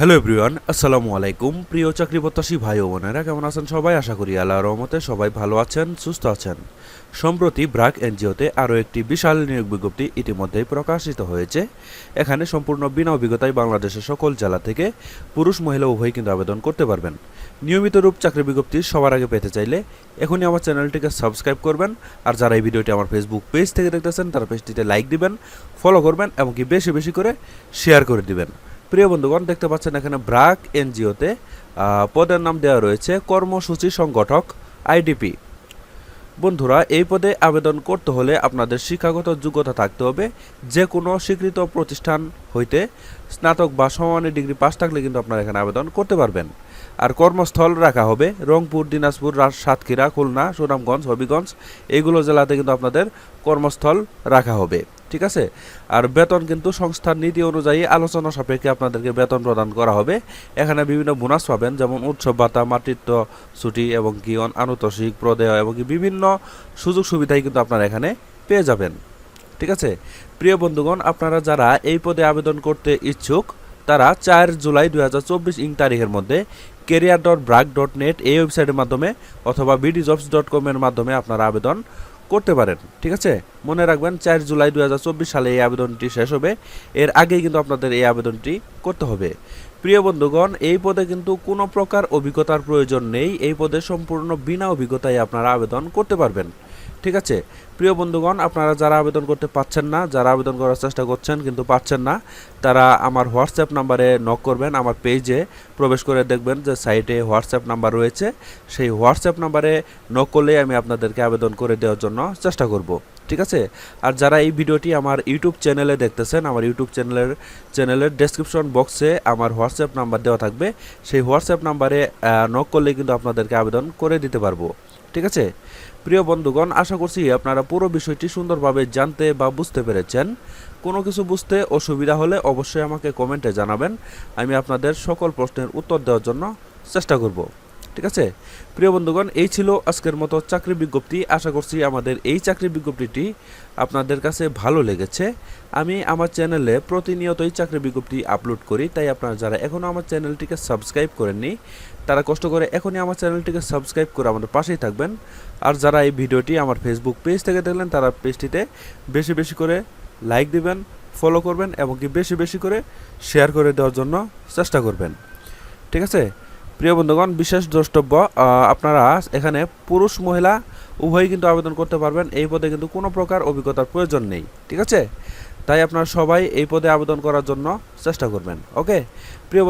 Hello everyone আসসালামু আলাইকুম প্রিয় চাকরি প্রত্যাশী ভাই ও বোনেরা, কেমন আছেন সবাই? আশা করি আল্লাহর রহমতে সবাই ভালো আছেন, সুস্থ আছেন। সম্প্রতি ব্রাক এনজিওতে আরও একটি বিশাল নিয়োগ বিজ্ঞপ্তি ইতিমধ্যেই প্রকাশিত হয়েছে। এখানে সম্পূর্ণ বিনা অভিজ্ঞতায় বাংলাদেশের সকল জেলা থেকে পুরুষ, মহিলা উভয় কিন্তু আবেদন করতে পারবেন। নিয়মিত রূপ চাকরি বিজ্ঞপ্তি সবার আগে পেতে চাইলে এখনই আমার চ্যানেলটিকে সাবস্ক্রাইব করবেন। আর যারা এই ভিডিওটি আমার ফেসবুক পেজ থেকে দেখতেছেন, তারা পেজটিতে লাইক দিবেন ফলো করবেন এমনকি বেশি বেশি করে শেয়ার করে দিবেন। প্রিয় বন্ধুগণ, দেখতে পাচ্ছেন এখানে ব্রাক এনজিওতে পদের নাম দেওয়া রয়েছে কর্মসূচি সংগঠক আইডিপি। বন্ধুরা, এই পদে আবেদন করতে হলে আপনাদের শিক্ষাগত যোগ্যতা থাকতে হবে। যে কোনো স্বীকৃত প্রতিষ্ঠান হইতে স্নাতক বা সমানের ডিগ্রি পাস থাকলে কিন্তু আপনারা এখানে আবেদন করতে পারবেন। আর কর্মস্থল রাখা হবে রংপুর, দিনাজপুর সাতক্ষীরা, খুলনা, সুনামগঞ্জ, হবিগঞ্জ এইগুলো জেলাতে কিন্তু আপনাদের কর্মস্থল রাখা হবে। ঠিক আছে? আর বেতন কিন্তু সংস্থার নীতি অনুযায়ী আলোচনা সাপেক্ষে আপনাদেরকে বেতন প্রদান করা হবে। এখানে বিভিন্ন বোনাস পাবেন, যেমন উৎসব ভাতা, মাতৃত্ব ছুটি এবং কি আনুতোষিক, প্রদেয় এবং কি বিভিন্ন সুযোগ সুবিধাই কিন্তু আপনারা এখানে পেয়ে যাবেন। ঠিক আছে? প্রিয় বন্ধুগণ, আপনারা যারা এই পদে আবেদন করতে ইচ্ছুক, তারা চার জুলাই দুই হাজার চব্বিশ ইং তারিখের মধ্যে career dot BRAC dot net এই ওয়েবসাইটের মাধ্যমে অথবা বিডি জবস ডট কমের মাধ্যমে আপনারা আবেদন করতে পারেন, ঠিক আছে? মনে রাখবেন চার জুলাই দুই হাজার চব্বিশ সালে এই আবেদনটি শেষ হবে। এর আগেই কিন্তু আপনাদের এই আবেদনটি করতে হবে। প্রিয় বন্ধুগণ, এই পদে কিন্তু কোনো প্রকার অভিজ্ঞতার প্রয়োজন নেই। এই পদে সম্পূর্ণ বিনা অভিজ্ঞতায় আপনারা আবেদন করতে পারবেন, ঠিক আছে? প্রিয় বন্ধুগণ, আপনারা যারা আবেদন করতে পাচ্ছেন না, যারা আবেদন করার চেষ্টা করছেন কিন্তু পাচ্ছেন না, তারা আমার হোয়াটসঅ্যাপ নাম্বারে নক করবেন, আমার পেজে প্রবেশ করে দেখবেন যে সাইটে হোয়াটসঅ্যাপ নাম্বার রয়েছে। সেই হোয়াটসঅ্যাপ নাম্বারে নক করলেই আমি আপনাদেরকে আবেদন করে দেওয়ার জন্য চেষ্টা করব, ঠিক আছে? আর যারা এই ভিডিওটি আমার ইউটিউব চ্যানেলে দেখতেছেন, আমার ইউটিউব চ্যানেলের চ্যানেলের ডেসক্রিপশন বক্সে আমার হোয়াটসঅ্যাপ নাম্বার দেওয়া থাকবে। সেই হোয়াটসঅ্যাপ নাম্বারে নক করলে কিন্তু আপনাদেরকে আবেদন করে দিতে পারব, ঠিক আছে? প্রিয় বন্ধুগণ, আশা করছি আপনারা পুরো বিষয়টি সুন্দরভাবে জানতে বা বুঝতে পেরেছেন। কোনো কিছু বুঝতে অসুবিধা হলে অবশ্যই আমাকে কমেন্টে জানাবেন। আমি আপনাদের সকল প্রশ্নের উত্তর দেওয়ার জন্য চেষ্টা করব। ঠিক আছে? প্রিয় বন্ধুগণ, এই ছিল আজকের মতো চাকরি বিজ্ঞপ্তি। আশা করছি আমাদের এই চাকরি বিজ্ঞপ্তিটি আপনাদের কাছে ভালো লেগেছে। আমি আমার চ্যানেলে প্রতিনিয়তই চাকরি বিজ্ঞপ্তি আপলোড করি, তাই আপনারা যারা এখনও আমার চ্যানেলটিকে সাবস্ক্রাইব করেননি, তারা কষ্ট করে এখনই আমার চ্যানেলটিকে সাবস্ক্রাইব করে আমাদের পাশেই থাকবেন। আর যারা এই ভিডিওটি আমার ফেসবুক পেজ থেকে দেখলেন, তারা পেজটিতে বেশি বেশি করে লাইক দিবেন ফলো করবেন, এবং কি বেশি বেশি করে শেয়ার করে দেওয়ার জন্য চেষ্টা করবেন। ঠিক আছে? প্রিয় বন্ধুগণ, বিশেষ দ্রষ্টব্য আপনারা এখানে পুরুষ মহিলা উভয়ই কিন্তু আবেদন করতে পারবেন। এই পদে কিন্তু কোনো প্রকার অভিজ্ঞতার প্রয়োজন নেই, ঠিক আছে? তাই আপনারা সবাই এই পদে আবেদন করার জন্য চেষ্টা করবেন, ওকে? প্রিয়